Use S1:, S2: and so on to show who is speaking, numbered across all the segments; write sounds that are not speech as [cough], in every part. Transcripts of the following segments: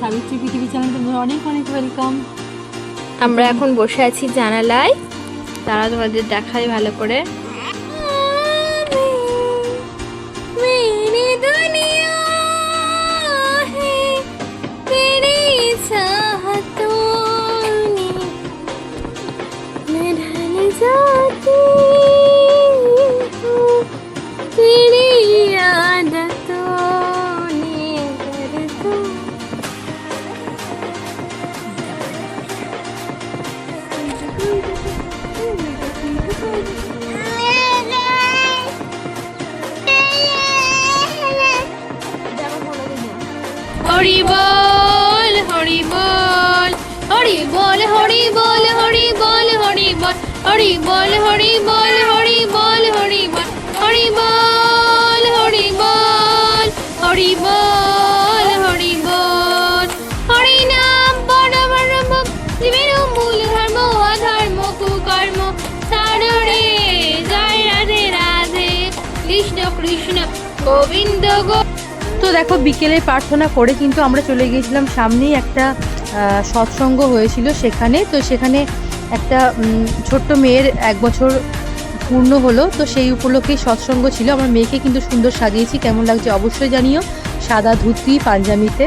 S1: সাবিত্রী পৃথিবী চ্যানেল তোমাদের অনেক অনেক ওয়েলকাম
S2: আমরা এখন বসে আছি জানালায়। তারা তোমাদের দেখায় ভালো করে। मेरी হরি বল হরি বল হরি বল হরি বল হরি বল হরি বল হরি বল হরি বল হরি বল হরি বল হরি বল হরি বল হরি বল হরি বল হরি নাম পরম জীবের মূল ধর্ম অধর্ম কুকর্ম সারে জয় রাধে রাধে কৃষ্ণ কৃষ্ণ গোবিন্দ গো
S1: তো দেখো, বিকেলে প্রার্থনা করে কিন্তু আমরা চলে গিয়েছিলাম। সামনেই একটা সৎসঙ্গ হয়েছিল সেখানে। তো সেখানে একটা ছোট্ট মেয়ের এক বছর পূর্ণ হলো। তো সেই উপলক্ষে সৎসঙ্গ ছিল। আমার মেয়েকে কিন্তু সুন্দর সাজিয়েছি। কেমন লাগছে অবশ্যই জানিও। সাদা ধুতি পাঞ্জামিতে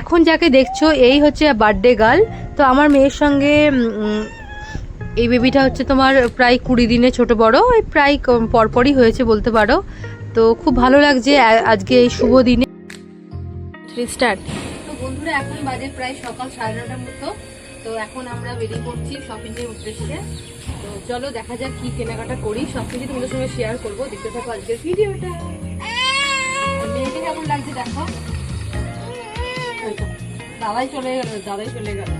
S1: এখন যাকে দেখছ এই হচ্ছে বার্থডে গার্ল তো আমার মেয়ের সঙ্গে এই বেবিটা হচ্ছে তোমার প্রায় কুড়ি দিনে ছোট বড় ওই প্রায় পরপরই হয়েছে বলতে পারো। তো খুব ভালো লাগছে আজকে এই শুভ দিনে।
S2: স্টার্ট
S1: তো বন্ধুরা এখন বাজে প্রায় সকাল সাড়ে নটার মতো। তো এখন আমরা বেরিয়ে পড়ছি শপিং এর উদ্দেশ্যে। তো চলো দেখা যাক কি কেনাকাটা করি। সব কিছু তোমাদের সঙ্গে শেয়ার করব। দেখতে থাকো আজকের ভিডিওটা মেয়েকে কেমন লাগছে দেখো। দাদাই চলে গেল দাদাই চলে গেল।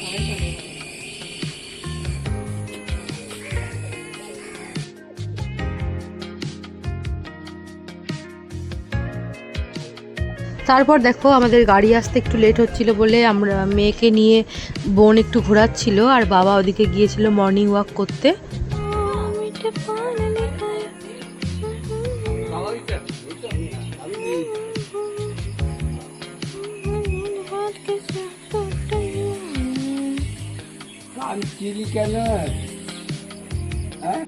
S1: দাদাই চলে গেল। তারপর দেখো আমাদের গাড়ি আসতে একটু লেট হচ্ছিল বলে আমরা মেয়েকে নিয়ে বোন একটু ঘোরাচ্ছিল আর বাবা ওদিকে গিয়েছিল মর্নিং ওয়াক করতে।
S3: কান চিনি কেন? হ্যাঁ?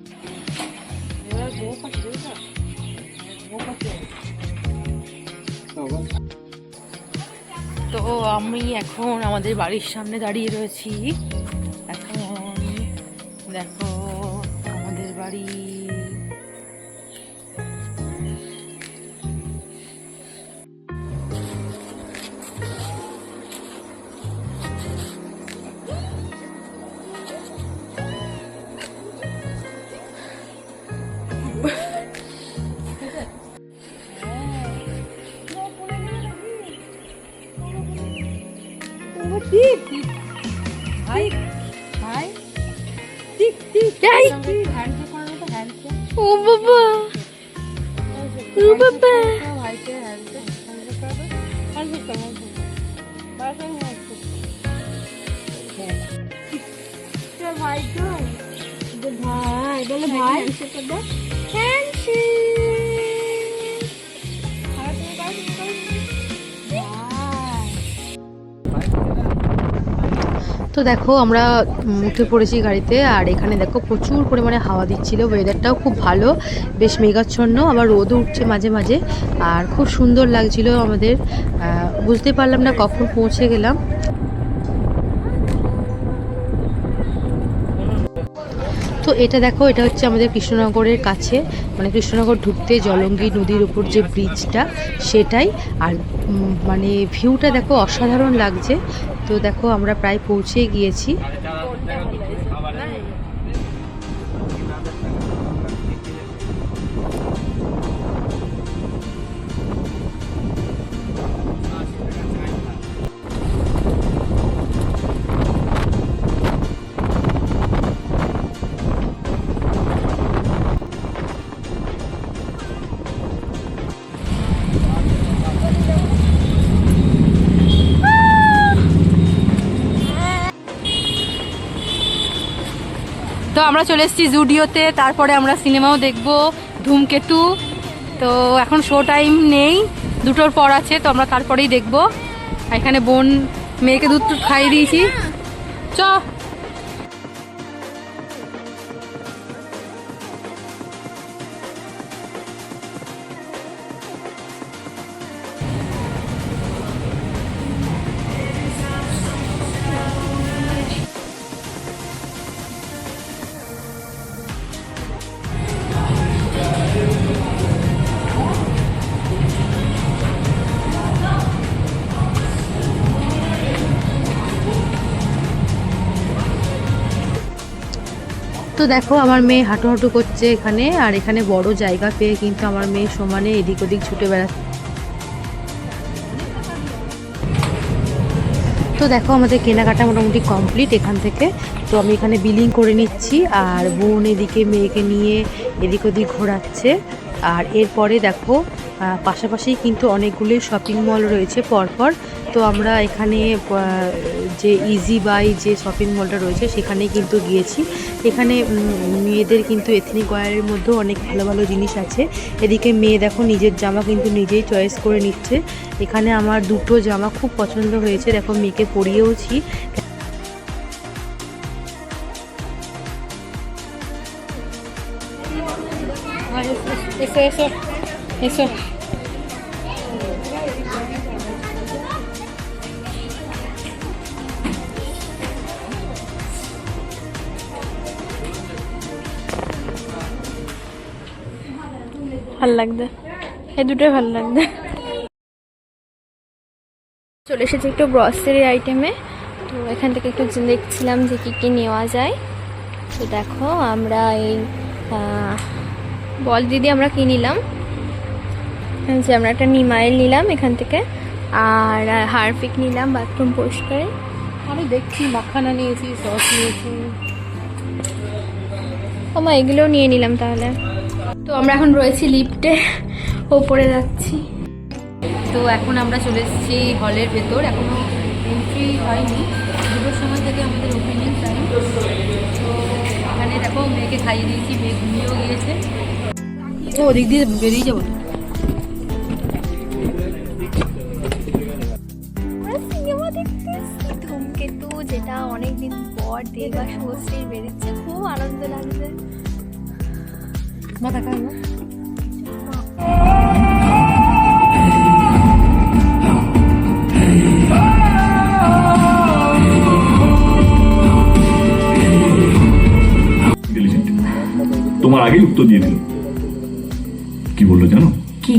S1: তো আমি এখন আমাদের বাড়ির সামনে দাঁড়িয়ে রয়েছি। এখন দেখো, আমাদের বাড়ি [laughs] তো দেখো আমরা উঠে পড়েছি গাড়িতে আর এখানে দেখো প্রচুর পরিমাণে হাওয়া দিচ্ছিল। ওয়েদারটাও খুব ভালো বেশ মেঘাচ্ছন্ন আবার রোদও উঠছে মাঝে মাঝে আর খুব সুন্দর লাগছিল আমাদের। বুঝতে পারলাম না কখন পৌঁছে গেলাম। তো এটা দেখো, এটা হচ্ছে আমাদের কৃষ্ণনগরের কাছে। মানে কৃষ্ণনগর ঢুকতে জলঙ্গি নদীর উপর যে ব্রিজটা সেটাই। আর মানে ভিউটা দেখো অসাধারণ লাগছে। তো দেখো, আমরা প্রায় পৌঁছে গিয়েছি। তো আমরা চলে এসেছি জুডিওতে, তারপরে আমরা সিনেমাও দেখব ধূমকেতু। তো এখন শো টাইম নেই, দুটোর পর আছে, তো আমরা তারপরেই দেখব। এখানে বোন মেয়েকে দুধ খাইয়ে দিয়েছি। চ। তো দেখো, আমার মেয়ে হাঁটু হাঁটু করছে এখানে, আর এখানে বড় জায়গা পেয়ে কিন্তু আমার মেয়ে সমানে এদিক ওদিক ছুটে বেড়াচ্ছে। তো দেখো, আমাদের কেনাকাটা মোটামুটি কমপ্লিট এখান থেকে। তো আমি এখানে বিলিং করে নিচ্ছি, আর বোন এদিকে মেয়েকে নিয়ে এদিক ওদিক ঘোরাচ্ছে। আর এরপরে দেখো পাশাপাশি কিন্তু অনেকগুলি শপিং মল রয়েছে পরপর। তো আমরা এখানে যে ইজি বাই যে শপিং মলটা রয়েছে, সেখানেই কিন্তু গিয়েছি। এখানে মেয়েদের কিন্তু এথনিক ওয়ারের মধ্যেও অনেক ভালো ভালো জিনিস আছে। এদিকে মেয়ে দেখো, নিজের জামা কিন্তু নিজেই চয়েস করে নিচ্ছে। এখানে আমার দুটো জামা খুব পছন্দ হয়েছে। দেখো, মেয়েকে পরিয়েওছি। এসো এসো এসো।
S2: ভালো লাগবে এই দুটোই ভালো লাগবে চলে এসেছি একটু গ্রসারি আইটেমে তো এখান থেকে একটু দেখছিলাম যে কী কী নেওয়া যায়। তো দেখো আমরা এই বল দিদি আমরা কি নিলাম? যে আমরা একটা নিমাইল নিলাম এখান থেকে। আর হারপিক নিলাম বাথরুম পরিষ্কারে।
S1: আমি দেখছি মাখানা নিয়েছি সস নিয়েছি।
S2: আমা এগুলোও নিয়ে নিলাম তাহলে। তো আমরা এখন রয়েছি লিফটে ওপরে যাচ্ছি।
S1: তো এখন আমরা চলে এসেছি হলের ভেতর। এখনও এন্ট্রি হয়নি। দুটোর সময় থেকে আমাদের ওপেনিং টাইম তো এখানে দেখো মেয়েকে খাইয়ে দিয়েছি মেয়ে ঘুমিয়েও গিয়েছে। ওদিক দিয়ে বেরিয়ে যাব।
S2: ধূমকেতু যেটা অনেকদিন পর দেবা শুভশ্রী বেরিয়েছে। খুব আনন্দ লাগছে।
S1: মাথা খাই
S4: ইন্টেলিজেন্ট তোমার আগেই উত্তর দিয়ে দিল। কি বলল জানো?
S5: কি?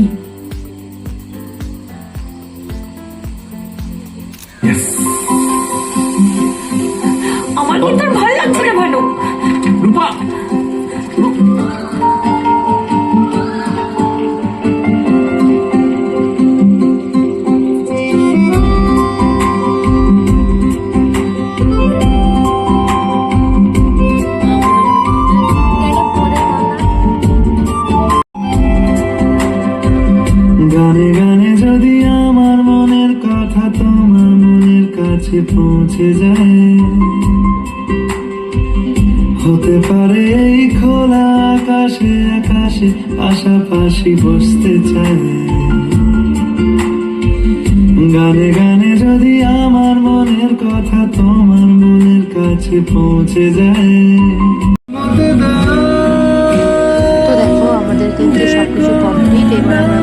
S6: হতে পারে এই খোলা আকাশে আকাশে পাশাপাশি বসতে চাই। গানে গানে যদি আমার মনের কথা তোমার মনের কাছে পৌঁছে যায়।
S1: তো দেখো, আমাদের কিন্তু সব কিছু কমপ্লিট এবার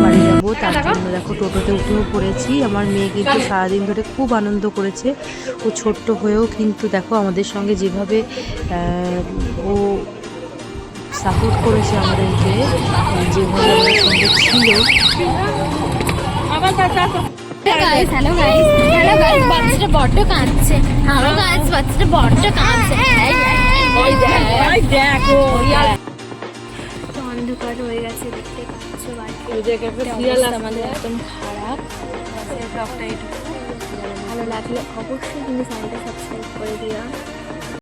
S1: জন্য দেখো টোটোতে উঠেও পড়েছি। আমার মেয়ে কিন্তু সারাদিন ধরে খুব আনন্দ করেছে। ও ছোট্ট হয়েও কিন্তু দেখো আমাদের সঙ্গে যেভাবে ও সাপোর্ট করেছে আমাদেরকে যেভাবে আমাদের সঙ্গে ছিল।
S2: Guys hello guys hello guys বাচ্চাটা বড্ড কাঁদছে। হ্যালো গাইস বাচ্চাটা বড্ড কাঁদছে। অন্ধকার হয়ে গেছে দেখতে। আমাদের? একদম খারাপ। ভালো লাগলে। অবশ্যই কিন্তু চ্যানেলটা সাবস্ক্রাইব করে দিও।